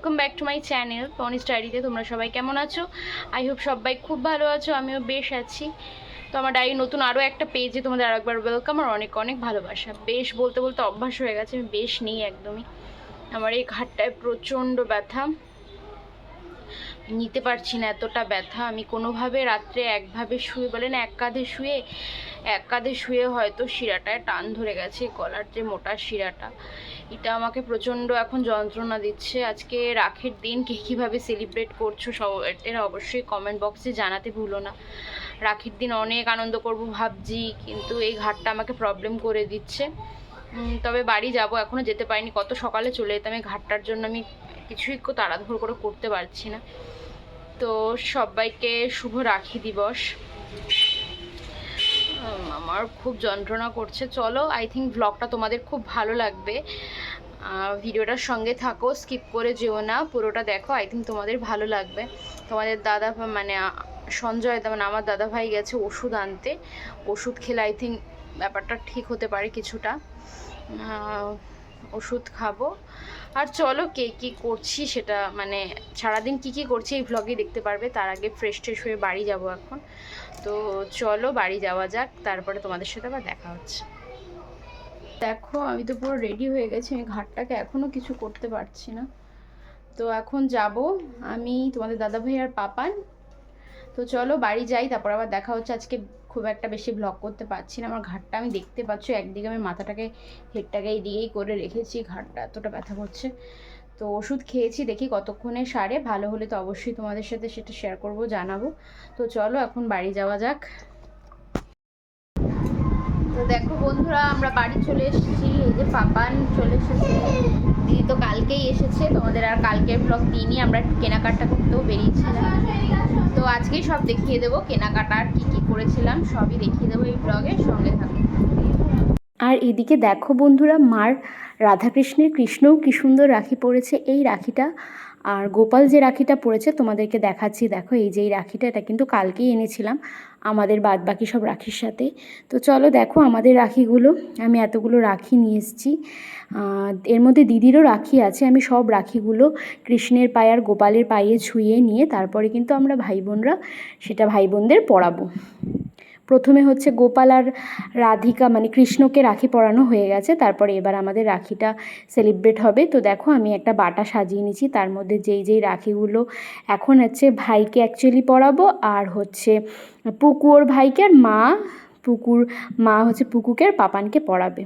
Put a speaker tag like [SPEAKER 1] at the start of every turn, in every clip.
[SPEAKER 1] Welcome back to my channel Poni স্টাডিতে তোমরা সবাই কেমন আছো? আই হোপ সবাই খুব ভালো আছো, আমিও বেশ আছি। তো আমার ডায়েরি নতুন আরও একটা পেজে তোমাদের আর একবার ওয়েলকাম আর অনেক অনেক ভালোবাসা। বেশ বলতে বলতে অভ্যাস হয়ে গেছে, আমি বেশ নেই একদমই। আমার এই ঘাটটায় প্রচণ্ড ব্যথা। নিতে পারছি না এতটা ব্যথা। আমি কোনোভাবে রাত্রে একভাবে শুয়ে, বলে না, এক কাঁধে শুয়ে, এক কাঁধে শুয়ে হয়তো শিরাটায় টান ধরে গেছে, গলার যে মোটা শিরাটা। এটা আমাকে প্রচণ্ড এখন যন্ত্রণা দিচ্ছে। আজকে রাখের দিন কে কীভাবে সেলিব্রেট করছ সব এরা অবশ্যই কমেন্ট বক্সে জানাতে ভুলো না। রাখির দিন অনেক আনন্দ করব ভাবছি, কিন্তু এই ঘাটটা আমাকে প্রবলেম করে দিচ্ছে। তবে বাড়ি যাব এখনও যেতে পারিনি। কত সকালে চলে যেতাম, এই ঘাটটার জন্য আমি কিছুই তাড়াহুড়ো করে করতে পারছি না। তো সবাইকে শুভ রাখি দিবস। আমার খুব যন্ত্রণা করছে। চলো আই থিঙ্ক ব্লগটা তোমাদের খুব ভালো লাগবে। ভিডিওটার সঙ্গে থাকো স্কিপ করে যেও না। পুরোটা দেখো আই থিঙ্ক তোমাদের ভালো লাগবে। তোমাদের দাদা মানে সঞ্জয় মানে আমার দাদা ভাই গেছে ওষুধ আনতে। ওষুধ খেলে আই থিঙ্ক ব্যাপারটা ঠিক হতে পারে কিছুটা। ওষুধ খাব। আর চলো, কে কী করছি সেটা মানে সারাদিন কী কী করছি এই ভ্লগে দেখতে পারবে। তার আগে ফ্রেশ ট্রেশ হয়ে বাড়ি যাব এখন। তো চলো বাড়ি যাওয়া যাক, তারপরে তোমাদের সাথে আবার দেখা হচ্ছে। দেখো, আমি তো পুরো রেডি হয়ে গেছি, আমি ঘাটটাকে এখনও কিছু করতে পারছি না। তো এখন যাব আমি, তোমাদের দাদাভাই আর পাপান। তো চলো বাড়ি যাই, তারপর আবার দেখা হচ্ছে। আজকে খুব একটা বেশি ব্লগ করতে পারছি না, আমার ঘাটটা আমি দেখতে পাচ্ছ, একদিকে আমি মাথাটাকে হেডটাকে এইদিকেই করে রেখেছি, ঘাটটা এতটা ব্যথা করছে। তো ওষুধ খেয়েছি, দেখি কতক্ষণে সারে। ভালো হলে তো অবশ্যই তোমাদের সাথে সেটা শেয়ার করব, জানাব। তো চলো এখন বাড়ি যাওয়া যাক। তো দেখো বন্ধুরা, আমরা বাড়ি চলে এসেছি। এই যে পাপান চলে এসেছে। দিদি তো কালকেই এসেছে, তোমাদের আর কালকের ব্লগ দিইনি। আমরা কেনাকাটা করতেও বেরিয়েছিলাম। তো আজকেই সব দেখিয়ে দেবো, কেনাকাটা আর কী কী করেছিলাম, সবই দেখিয়ে দেবো এই ব্লগের সঙ্গে থাকো।
[SPEAKER 2] আর এদিকে দেখো বন্ধুরা, মার রাধাকৃষ্ণের কৃষ্ণও কি সুন্দর রাখি পড়েছে এই রাখিটা আর গোপাল যে রাখিটা পড়েছে তোমাদেরকে দেখাচ্ছি। দেখো, এই যে এই রাখিটা, এটা কিন্তু কালকেই এনেছিলাম আমাদের বাদ বাকি সব রাখির সাথে। তো চলো দেখো আমাদের রাখিগুলো। আমি এতগুলো রাখি নিয়ে এসেছি। এর মধ্যে দিদিরও রাখি আছে। আমি সব রাখিগুলো কৃষ্ণের পায়ে আর গোপালের পায়ে ছুঁয়ে নিয়ে তারপরে কিন্তু আমরা ভাই বোনরা সেটা ভাই বোনদের পরাবো। প্রথমে হচ্ছে গোপাল আর রাধিকা মানে কৃষ্ণকে রাখি পরানো হয়ে গেছে, তারপরে এবার আমাদের রাখিটা সেলিব্রেট হবে। তো দেখো, আমি একটা বাটা সাজিয়ে নিয়েছি, তার মধ্যে যেই যেই রাখিগুলো এখন হচ্ছে ভাইকে অ্যাকচুয়ালি পরাবো, আর হচ্ছে পুকুর ভাইকে আর মা, পুকুর, মা হচ্ছে পুকুকে আর পাপানকে পরাবে।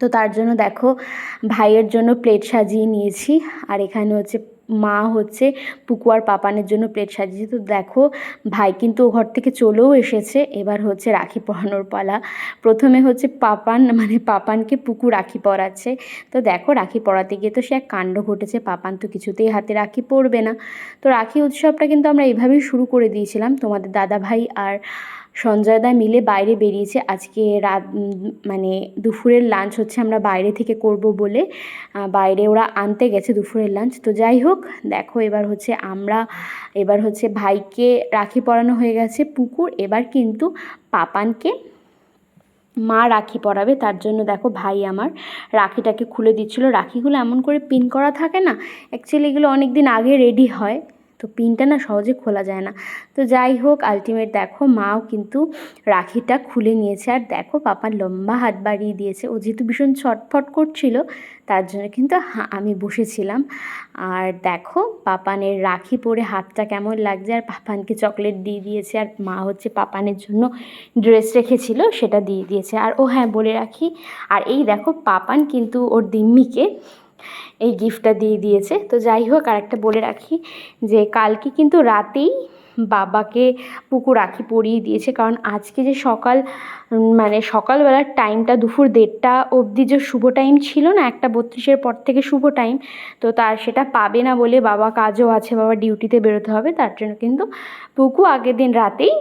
[SPEAKER 2] তো তার জন্য দেখো, ভাইয়ের জন্য প্লেট সাজিয়ে নিয়েছি, আর এখানে হচ্ছে মা হচ্ছে পুকু আর পাপানের জন্য প্লেট সাজিয়েছে। তো দেখো, ভাই কিন্তু ও ঘর থেকে চলেও এসেছে। এবার হচ্ছে রাখি পরানোর পালা। প্রথমে হচ্ছে পাপান মানে পাপানকে পুকু রাখি পরাচ্ছে। তো দেখো, রাখি পরাতে গিয়ে তো সে এক কাণ্ড ঘটেছে। পাপান তো কিছুতেই হাতে রাখি পরবে না। তো রাখি উৎসবটা কিন্তু আমরা এইভাবেই শুরু করে দিয়েছিলাম। তোমাদের দাদা ভাই আর সঞ্জয় দা মিলে বাইরে বেরিয়েছে। আজকে রাত মানে দুপুরের লাঞ্চ হচ্ছে আমরা বাইরে থেকে করব বলে। বাইরে ওরা আনতে গেছে দুপুরের লাঞ্চ তো যাই হোক, দেখো এবার হচ্ছে আমরা, এবার হচ্ছে ভাইকে রাখি পরানো হয়ে গেছে পুকুর। এবার কিন্তু পাপানকে মা রাখি পরাবে। তার জন্য দেখো ভাই আমার রাখিটাকে খুলে দিচ্ছিল। রাখিগুলো এমন করে পিন করা থাকে না? অ্যাকচুয়ালি এগুলো অনেক দিন আগে রেডি হয়। তো পিনটা না সহজে খোলা যায় না। তো যাই হোক আলটিমেট দেখো, মাও কিন্তু রাখিটা খুলে নিয়েছে। আর দেখো, পাপা লম্বা হাত বাড়িয়ে দিয়েছে। ও যেহেতু ভীষণ ছটফট করছিল, তার জন্য কিন্তু আমি বসেছিলাম। আর দেখো, পাপানের রাখি পরে হাতটা কেমন লাগছে। আর পাপানকে চকলেট দিয়ে দিয়েছে। আর মা হচ্ছে পাপানের জন্য ড্রেস রেখেছিল, সেটা দিয়ে দিয়েছে। আর ও হ্যাঁ বলে রাখি। আর এই দেখো, পাপান কিন্তু ওর দিম্মিকে এই গিফটটা দিয়ে দিয়েছে। তো যাই হোক আর একটা বলে রাখি যে, কালকে কিন্তু রাতেই বাবাকে পুকুর রাখি পরিয়ে দিয়েছে। কারণ আজকে যে সকাল মানে সকালবেলার টাইমটা দুপুর দেড়টা অবধি যে শুভ টাইম ছিল না, একটা বত্রিশের পর থেকে শুভ টাইম তো তার সেটা পাবে না বলে বাবা কাজও আছে, বাবা ডিউটিতে বেরোতে হবে, তার জন্য কিন্তু পুকু আগের দিন রাতেই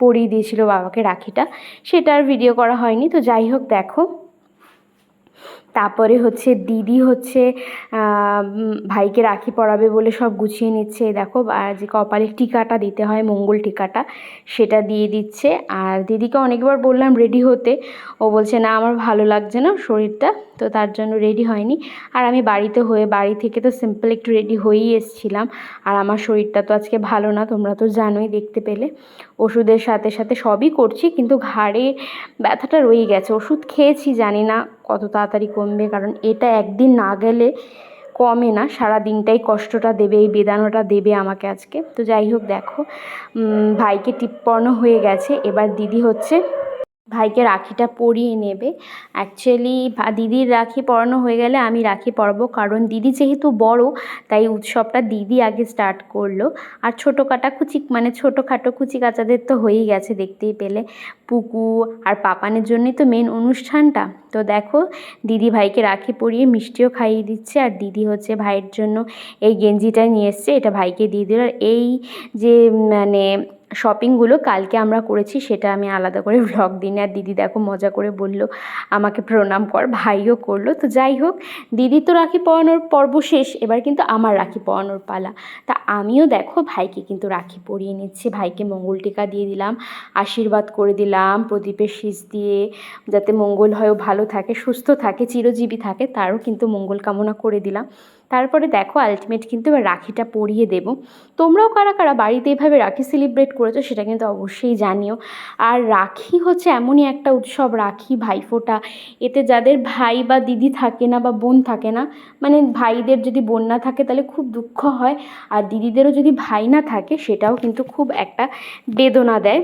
[SPEAKER 2] পরিয়ে দিয়েছিল বাবাকে রাখিটা। সেটার ভিডিও করা হয়নি। তো যাই হোক, দেখো তারপরে হচ্ছে দিদি হচ্ছে ভাইকে রাখি পরাবে বলে সব গুছিয়ে নিচ্ছে। দেখো আর যে কপালে টিকাটা দিতে হয়, মঙ্গল টিকাটা, সেটা দিয়ে দিচ্ছে। আর দিদিকে অনেকবার বললাম রেডি হতে। ও বলছে, না, আমার ভালো লাগছে না শরীরটা। তো তার জন্য রেডি হয়নি। আর আমি বাড়িতে হয়ে, বাড়ি থেকে তো সিম্পল একটু রেডি হয়েই এসেছিলাম। আর আমার শরীরটা তো আজকে ভালো না, তোমরা তো জানোই দেখতে পেলে। ওষুধের সাথে সাথে সবই করছি, কিন্তু ঘাড়ে ব্যথাটা রয়ে গেছে। ওষুধ খেয়েছি, জানি না কত তাড়াতাড়ি কমবে, কারণ এটা একদিন না গেলে কমে না। সারা দিনটাই কষ্টটা দেবে, এই বেদানাটা দেবে আমাকে আজকে। তো যাই হোক, দেখো ভাইকে টিপ্পন্ন হয়ে গেছে। এবার দিদি হচ্ছে ভাইকে রাখিটা পরিয়ে নেবে। অ্যাকচুয়ালি দিদির রাখি পরানো হয়ে গেলে আমি রাখি পরাবো কারণ দিদি যেহেতু বড়, তাই উৎসবটা দিদি আগে স্টার্ট করল। আর ছোটো কাটা কুচি মানে ছোটোখাটো কুচি কাচাদের তো হয়েই গেছে দেখতেই পেলে। পুকু আর পাপানের জন্যই তো মেন অনুষ্ঠানটা। তো দেখো, দিদি ভাইকে রাখি পরিয়ে মিষ্টিও খাইয়ে দিচ্ছে আর দিদি হচ্ছে ভাইয়ের জন্য এই গেঞ্জিটা নিয়ে এসছে। এটা ভাইকে দিয়ে দিল। আর এই যে মানে শপিংগুলো কালকে আমরা করেছি, সেটা আমি আলাদা করে ভ্লগ দিন, আর দিদি দেখো মজা করে বলল, আমাকে প্রণাম কর, ভাইও করল। তো যাই হোক, দিদি তো রাখি পরানোর পর্ব শেষ, এবার কিন্তু আমার রাখি পরানোর পালা। তা আমিও দেখো ভাইকে কিন্তু রাখি পরিয়ে নিচ্ছি, ভাইকে মঙ্গল টিকা দিয়ে দিলাম, আশীর্বাদ করে দিলাম, প্রদীপের শীষ দিয়ে, যাতে মঙ্গল হয় ও ভালো থাকে, সুস্থ থাকে, চিরজীবী থাকে, তারও কিন্তু মঙ্গল কামনা করে দিলাম। তারপরে দেখো আলটিমেট কিন্তু এবার রাখিটা পরিয়ে দেব। তোমরাও কারা কারা বাড়িতে এভাবে রাখি সেলিব্রেট করেছ সেটা কিন্তু অবশ্যই জানিও। আর রাখি হচ্ছে এমনই একটা উৎসব, রাখি ভাইফোঁটা। এতে যাদের ভাই বা দিদি থাকে না বা বোন থাকে না মানে ভাইদের যদি বোন না থাকে তাহলে খুব দুঃখ হয়। আর দিদিদেরও যদি ভাই না থাকে সেটাও কিন্তু খুব একটা বেদনা দেয়।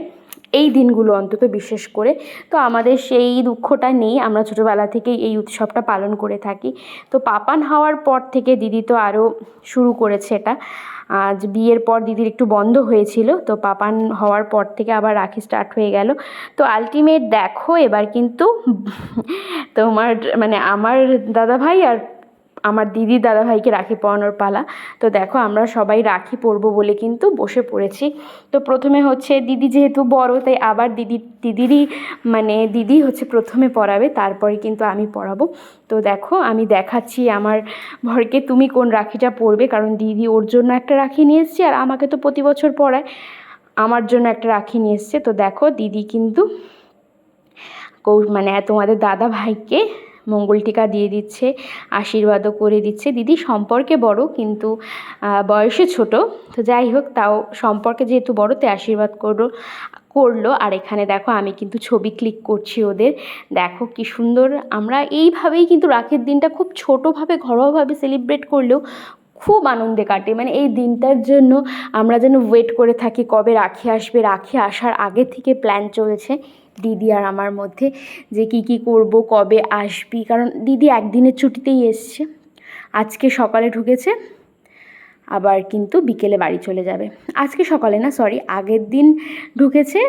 [SPEAKER 2] এই দিনগুলো অন্তত বিশেষ করে। তো আমাদের সেই দুঃখটা নেই, আমরা ছোটোবেলা থেকেই এই উৎসবটা পালন করে থাকি। তো পাপান হওয়ার পর থেকে দিদি তো আরও শুরু করেছে এটা। আজ বিয়ের পর দিদির একটু বন্ধ হয়েছিল, তো পাপান হওয়ার পর থেকে আবার রাখি স্টার্ট হয়ে গেল। তো আলটিমেট দেখো, এবার কিন্তু তোমার মানে আমার দাদা ভাই আর আমার দিদি দাদা ভাইকে রাখি পরানোর পালা। তো দেখো, আমরা সবাই রাখি পরবো বলে কিন্তু বসে পড়েছি। তো প্রথমে হচ্ছে দিদি যেহেতু বড়, তাই আবার দিদি, দিদিরই মানে দিদি হচ্ছে প্রথমে পরাবে, তারপরে কিন্তু আমি পরাবো। তো দেখো, আমি দেখাচ্ছি আমার ভরকে তুমি কোন রাখিটা পরবে, কারণ দিদি ওর জন্য একটা রাখি নিয়ে এসছে আর আমাকে তো প্রতি বছর পরায়। আমার জন্য একটা রাখি নিয়ে এসছে। তো দেখো, দিদি কিন্তু মানে তোমাদের দাদা ভাইকে মঙ্গল টিকা দিয়ে দিচ্ছে, আশীর্বাদও করে দিচ্ছে। দিদি সম্পর্কে বড় কিন্তু বয়সে ছোট। তো যাই হোক, তাও সম্পর্কে যেহেতু বড় আশীর্বাদ করল করল। আর এখানে দেখো, আমি কিন্তু ছবি ক্লিক করছি ওদের। দেখো কি সুন্দর, আমরা এইভাবেই কিন্তু রাখের দিনটা খুব ছোটোভাবে, ঘরোয়াভাবে সেলিব্রেট করলেও খুব আনন্দে কাটে। মানে এই দিনটার জন্য আমরা যেন ওয়েট করে থাকি কবে রাখি আসবে। রাখি আসার আগে থেকে প্ল্যান চলছে। দিদি আর আমার মধ্যে যে কি কি করব, কবে আসবি? কারণ দিদি একদিনের ছুটিতেই এসছে। আজকে সকালে ঢুকেছে, আবার কিন্তু বিকেলে বাড়ি চলে যাবে। আজকে সকালে না সরি আগের দিন ঢুকেছে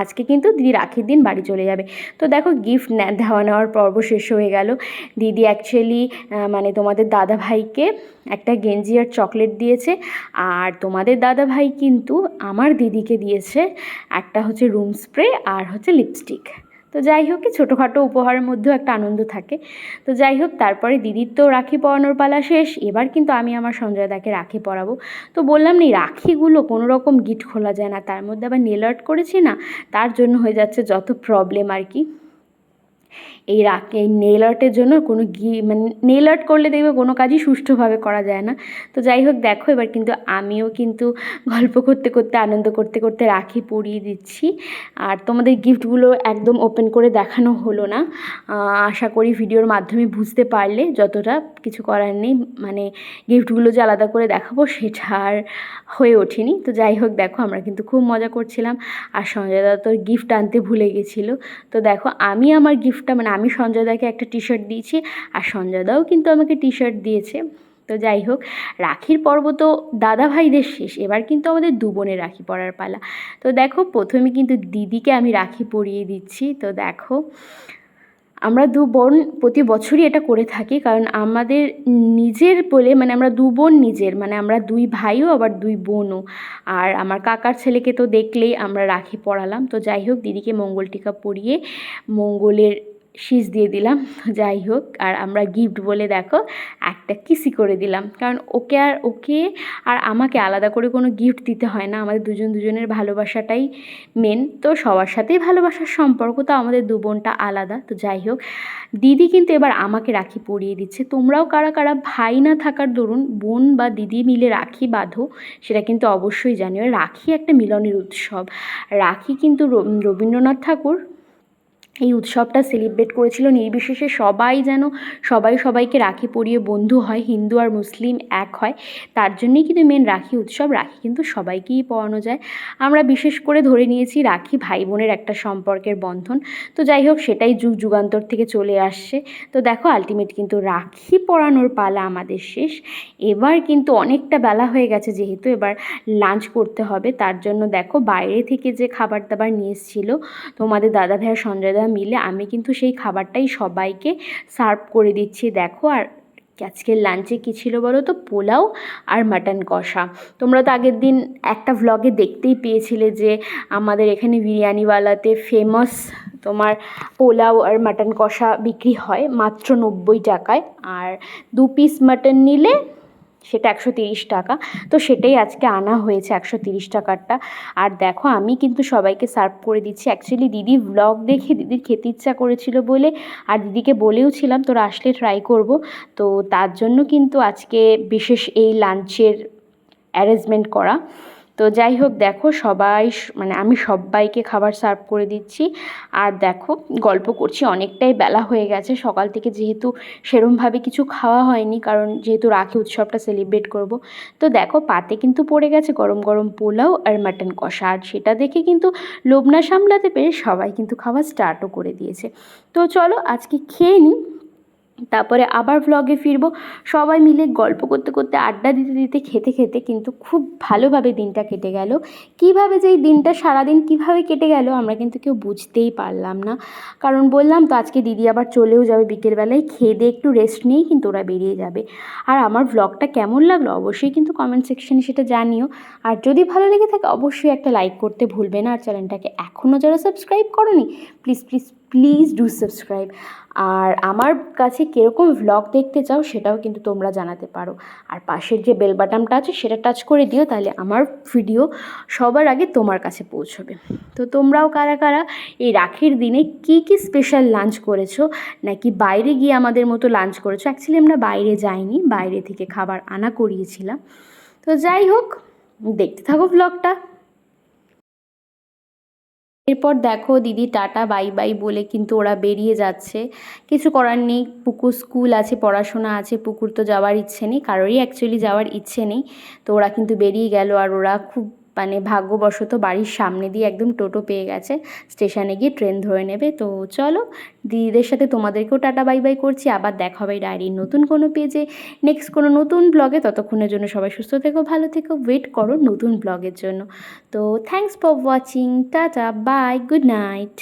[SPEAKER 2] আজকে কিন্তু দিদি রাখির দিন বাড়ি চলে যাবে। তো দেখো গিফট দেওয়া নেওয়ার পর্ব শেষ হয়ে গেল। দিদি অ্যাকচুয়ালি মানে তোমাদের দাদা ভাইকে একটা গেঞ্জি আর চকলেট দিয়েছে। আর তোমাদের দাদা ভাই কিন্তু আমার দিদিকে দিয়েছে একটা হচ্ছে রুম স্প্রে আর হচ্ছে লিপস্টিক তো যাই হোক কি ছোটোখাটো উপহারের মধ্যেও একটা আনন্দ থাকে। তো যাই হোক, তারপরে দিদির তো রাখি পরানোর পালা শেষ। এবার কিন্তু আমি আমার সঞ্জয় দাকে রাখি পরাবো। তো বললাম না রাখিগুলো কোনো রকম গিট খোলা যায় না, তার মধ্যে আবার নেলার্ট করেছি না? তার জন্য হয়ে যাচ্ছে যত প্রবলেম আর কি। এই রাখ এই নেল আর্টের জন্য কোনো গি মানে নেল আর্ট করলে দেখবে কোনো কাজই সুষ্ঠুভাবে করা যায় না। তো যাই হোক, দেখো এবার কিন্তু আমিও কিন্তু গল্প করতে করতে, আনন্দ করতে করতে রাখি পরিয়ে দিচ্ছি। আর তোমাদের গিফটগুলো একদম ওপেন করে দেখানো হলো না। আশা করি ভিডিওর মাধ্যমে বুঝতে পারলে যতটা কিছু করার নেই। মানে গিফটগুলো যে আলাদা করে দেখাবো সেটা আর হয়ে ওঠেনি। তো যাই হোক, দেখো আমরা কিন্তু খুব মজা করছিলাম। আর সঞ্জয় দা তো গিফট আনতে ভুলে গেছিল। তো দেখো, আমি আমার গিফটটা মানে আমি সঞ্জয় দাকে একটা টি শার্ট দিয়েছি আর সঞ্জয়দাও কিন্তু আমাকে টি শার্ট দিয়েছে। তো যাই হোক, রাখির পর্ব তো দাদা ভাইদের শেষ, এবার কিন্তু আমাদের দু বোনের রাখি পরার পালা। তো দেখো, প্রথমে কিন্তু দিদিকে আমি রাখি পরিয়ে দিচ্ছি। তো দেখো, আমরা দু বোন প্রতি বছরই এটা করে থাকি, কারণ আমাদের নিজের বলে মানে আমরা দু বোন নিজের মানে আমরা দুই ভাইও, আবার দুই বোনও। আর আমার কাকার ছেলেকে তো দেখলেই আমরা রাখি পড়ালাম তো যাই হোক, দিদিকে মঙ্গল টিকা পরিয়ে মঙ্গলের শীষ দিয়ে দিলাম, যাই হোক। আর আমরা গিফট বলে দেখো, একটা কিসি করে দিলাম। কারণ ওকে আর ওকে আর আমাকে আলাদা করে কোনো গিফট দিতে হয় না। আমাদের দুজন দুজনের ভালোবাসাটাই মেন তো সবার সাথেই ভালোবাসার সম্পর্ক, তো আমাদের দু বোনটা আলাদা। তো যাই হোক, দিদি কিন্তু এবার আমাকে রাখি পরিয়ে দিচ্ছে। তোমরাও কারা কারা ভাই না থাকার দরুন বোন বা দিদি মিলে রাখি বাঁধো, সেটা কিন্তু অবশ্যই জানিও। রাখি একটা মিলনের উৎসব। রাখি কিন্তু রবীন্দ্রনাথ ঠাকুর এই উৎসবটা সেলিব্রেট করেছিল নির্বিশেষে সবাই যেন, সবাই সবাইকে রাখি পরিয়ে বন্ধু হয়, হিন্দু আর মুসলিম এক হয়। তার জন্যেই কিন্তু মেন রাখি উৎসব, রাখি কিন্তু সবাইকেই পরানো যায়। আমরা বিশেষ করে ধরে নিয়েছি রাখি ভাই বোনের একটা সম্পর্কের বন্ধন। তো যাই হোক, সেটাই যুগ যুগান্তর থেকে চলে আসছে। তো দেখো আলটিমেট কিন্তু রাখি পরানোর পালা আমাদের শেষ। এবার কিন্তু অনেকটা বেলা হয়ে গেছে যেহেতু এবার লাঞ্চ করতে হবে। তার জন্য দেখো, বাইরে থেকে যে খাবার দাবার নিয়ে এসেছিল, তোমাদের দাদা ভাইয়া সঞ্জয় মিলে আমি কিন্তু সেই খাবারটাই সবাইকে সার্ভ করে দিচ্ছি। দেখো, আর আজকের লাঞ্চে কী ছিল বলো তো? পোলাও আর মাটন কষা। তোমরা তো আগের দিন একটা ভ্লগে দেখতেই পেয়েছিলে যে আমাদের এখানে বিরিয়ানিওয়ালাতে ফেমাস তোমার পোলাও আর মাটন কষা বিক্রি হয় মাত্র নব্বই টাকায়। আর দু পিস মাটন নিলে সেটা একশো তিরিশ টাকা। তো সেটাই আজকে আনা হয়েছে একশো তিরিশ টাকারটা। আর দেখো, আমি কিন্তু সবাইকে সার্ভ করে দিচ্ছি। অ্যাকচুয়ালি দিদি ব্লগ দেখে দিদির খেতে ইচ্ছা করেছিল বলে, আর দিদিকে বলেও ছিলাম, তোরা আসলে ট্রাই করব। তো তার জন্য কিন্তু আজকে বিশেষ এই লাঞ্চের অ্যারেঞ্জমেন্ট করা। তো যাই হোক, দেখো সবাই মানে আমি সবাইকে খাবার সার্ভ করে দিচ্ছি। আর দেখো, গল্প করছি, অনেকটাই বেলা হয়ে গেছে। সকাল থেকে যেহেতু সেরমভাবে কিছু খাওয়া হয়নি, কারণ যেহেতু রাখি উৎসবটা সেলিব্রেট করব। তো দেখো, পাতে কিন্তু পড়ে গেছে গরম গরম পোলাও আর মাটন কষা। আর সেটা দেখে কিন্তু লোভ না সামলাতে পেরে সবাই কিন্তু খাওয়া স্টার্টও করে দিয়েছে। তো চলো, আজকে খেয়ে নিই। তারপরে আবার ভ্লগে ফিরবো। সবাই মিলে গল্প করতে করতে আড্ডা দিতে দিতে, খেতে খেতে কিন্তু খুব ভালোভাবে দিনটা কেটে গেল। কীভাবে যে এই দিনটা সারাদিন কীভাবে কেটে গেল আমরা কিন্তু কেউ বুঝতেই পারলাম না। কারণ বললাম তো, আজকে দিদি আবার চলেও যাবে বিকেলবেলায়, খেয়ে দিয়ে একটু রেস্ট নিয়েই কিন্তু ওরা বেরিয়ে যাবে। আর আমার ভ্লগটা কেমন লাগল অবশ্যই কিন্তু কমেন্ট সেকশনে সেটা জানিও। আর যদি ভালো লেগে থাকে, অবশ্যই একটা লাইক করতে ভুলবে না। আর চ্যানেলটাকে এখনও যারা সাবস্ক্রাইব করনি please please please do subscribe আর আমার কাছে কীরকম ভ্লগ দেখতে চাও সেটাও কিন্তু তোমরা জানাতে পারো। আর পাশের যে বেল বাটনটা আছে সেটা টাচ করে দিও, তাহলে আমার ভিডিও সবার আগে তোমার কাছে পৌঁছবে। তো তোমরাও কারা কারা এই রাখির দিনে কি কি স্পেশাল লাঞ্চ করেছ? নাকি বাইরে গিয়ে আমাদের মতো লাঞ্চ করেছ? অ্যাকচুয়ালি আমরা বাইরে যাইনি, বাইরে থেকে খাবার আনা করিয়েছিলাম। তো যাই হোক, দেখতে থাকো ভ্লগটা এরপর দেখো দিদি টাটা, বাই বাই বলে কিন্তু ওরা বেরিয়ে যাচ্ছে। কিছু করার নেই, পুকুর স্কুল আছে, পড়াশোনা আছে, পুকুর তো যাওয়ার ইচ্ছে নেই, কারোরই অ্যাকচুয়ালি যাওয়ার ইচ্ছে নেই। তো ওরা কিন্তু বেরিয়ে গেল আর ওরা খুব মানে ভাগ্যবশত বাড়ির সামনে দিয়ে একদম টোটো পেয়ে গেছে। স্টেশনে গিয়ে ট্রেন ধরে নেবে। তো চলো, দিদিদের সাথে তোমাদেরকেও টাটা, বাই বাই করছি। আবার দেখা হবে ডায়েরির নতুন কোনো পেজে। নেক্সট কোনো নতুন ব্লগে ততক্ষণের জন্য সবাই সুস্থ থেকো, ভালো থেকো। ওয়েট করো নতুন ব্লগের জন্য। তো thanks for watching tata bye good night